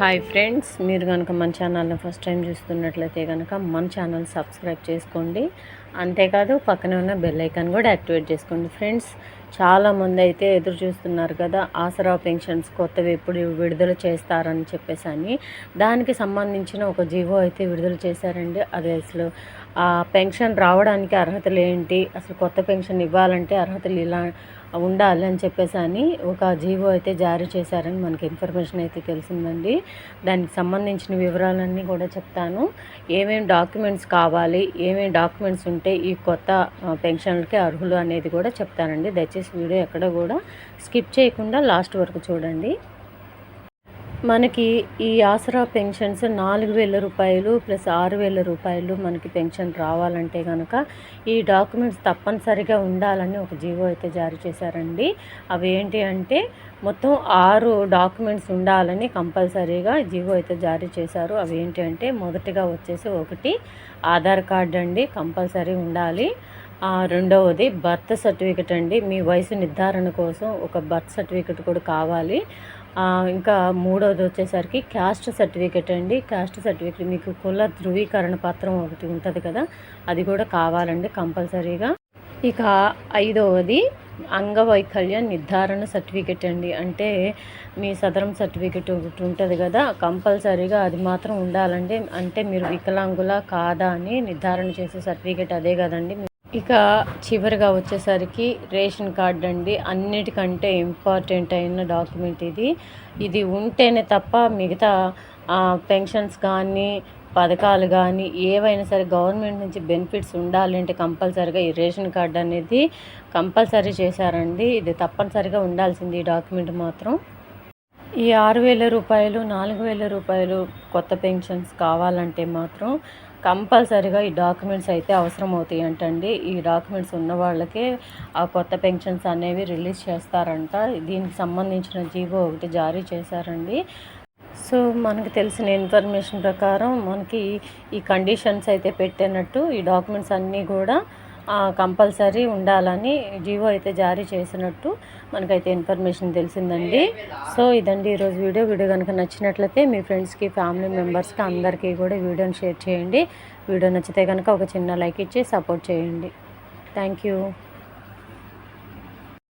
Hi friends మీరు కనుక మన ఛానల్ని ఫస్ట్ టైం చూస్తున్నట్లయితే కనుక మన ఛానల్ సబ్స్క్రైబ్ చేసుకోండి. అంతేకాదు పక్కనే ఉన్న బెల్ ఐకాన్ కూడా యాక్టివేట్ చేసుకోండి ఫ్రెండ్స్ చాలామంది అయితే ఎదురు చూస్తున్నారు కదా ఆసరా పెన్షన్స్ కొత్తవి ఎప్పుడు విడుదల చేస్తారని చెప్పేసి అని. దానికి సంబంధించిన ఒక జీవో అయితే విడుదల చేశారండి. అది అసలు ఆ పెన్షన్ రావడానికి అర్హతలు ఏంటి అసలు కొత్త పెన్షన్ ఇవ్వాలంటే అర్హతలు ఇలా ఉండాలి అని చెప్పేసి అని ఒక జీవో అయితే జారీ చేశారని మనకి ఇన్ఫర్మేషన్ అయితే తెలిసిందండి. దానికి సంబంధించిన వివరాలన్నీ కూడా చెప్తాను. ఏమేమి డాక్యుమెంట్స్ కావాలి ఏమేమి డాక్యుమెంట్స్ ఉంటే ఈ కొత్త పెన్షన్లకి అర్హులు అనేది కూడా చెప్తానండి. దయచేసి వీడియో ఎక్కడ కూడా స్కిప్ చేయకుండా లాస్ట్ వరకు చూడండి. మనకి ఈ ఆసరా పెన్షన్స్ నాలుగు వేల రూపాయలు ప్లస్ ఆరు వేల రూపాయలు మనకి పెన్షన్ రావాలంటే కనుక ఈ డాక్యుమెంట్స్ తప్పనిసరిగా ఉండాలని ఒక జీవో అయితే జారీ చేశారండి. అవి ఏంటి అంటే మొత్తం ఆరు డాక్యుమెంట్స్ ఉండాలని కంపల్సరీగా జీవో అయితే జారీ చేశారు. అవి ఏంటి అంటే మొదటిగా వచ్చేసి ఒకటి ఆధార్ కార్డ్ అండి కంపల్సరీ ఉండాలి. రెండవది బర్త్ సర్టిఫికెట్ అండి. మీ వయసు నిర్ధారణ కోసం ఒక బర్త్ సర్టిఫికెట్ కూడా కావాలి. ఇంకా మూడవది వచ్చేసరికి క్యాస్ట్ సర్టిఫికెట్ అండి. క్యాస్ట్ సర్టిఫికెట్ మీకు కుల ధృవీకరణ పత్రం ఒకటి ఉంటుంది కదా అది కూడా కావాలండి కంపల్సరీగా. ఇక ఐదవది అంగవైకల్య నిర్ధారణ సర్టిఫికెట్ అండి. అంటే మీ సదరం సర్టిఫికెట్ ఒకటి ఉంటుంది కదా కంపల్సరీగా అది మాత్రం ఉండాలండి. అంటే మీరు వికలాంగుల కాదా అని నిర్ధారణ చేసే సర్టిఫికెట్ అదే కదండి. ఇక చివరిగా వచ్చేసరికి రేషన్ కార్డ్ అండి. అన్నిటికంటే ఇంపార్టెంట్ అయిన డాక్యుమెంట్ ఇది. ఇది ఉంటేనే తప్ప మిగతా పెన్షన్స్ కానీ పథకాలు కానీ ఏవైనా సరే గవర్నమెంట్ నుంచి బెనిఫిట్స్ ఉండాలంటే కంపల్సరీగా ఈ రేషన్ కార్డ్ అనేది కంపల్సరీ చేశారండి. ఇది తప్పనిసరిగా ఉండాల్సింది ఈ డాక్యుమెంట్ మాత్రం. ఈ ఆరు వేల రూపాయలు నాలుగు వేల రూపాయలు కొత్త పెన్షన్స్ కావాలంటే మాత్రం కంపల్సరిగా ఈ డాక్యుమెంట్స్ అయితే అవసరం అవుతాయి అంటండి ఈ డాక్యుమెంట్స్ ఉన్న వాళ్ళకే ఆ కొత్త పెన్షన్స్ అనేవి రిలీజ్ చేస్తారంట. దీనికి సంబంధించిన జీవో ఒకటి జారీ చేశారండి. సో మనకు తెలిసిన ఇన్ఫర్మేషన్ ప్రకారం మనకి ఈ కండిషన్స్ అయితే పెట్టినట్టు ఈ డాక్యుమెంట్స్ అన్నీ కూడా కంపల్సరీ ఉండాలని జీవో అయితే జారీ చేసినట్టు మనకైతే ఇన్ఫర్మేషన్ తెలిసిందండి. సో ఇదండి ఈరోజు వీడియో. వీడియో కనుక నచ్చినట్లయితే మీ ఫ్రెండ్స్కి ఫ్యామిలీ మెంబర్స్కి అందరికీ కూడా వీడియోని షేర్ చేయండి. వీడియో నచ్చితే కనుక ఒక చిన్న లైక్ ఇచ్చి సపోర్ట్ చేయండి. Thank you.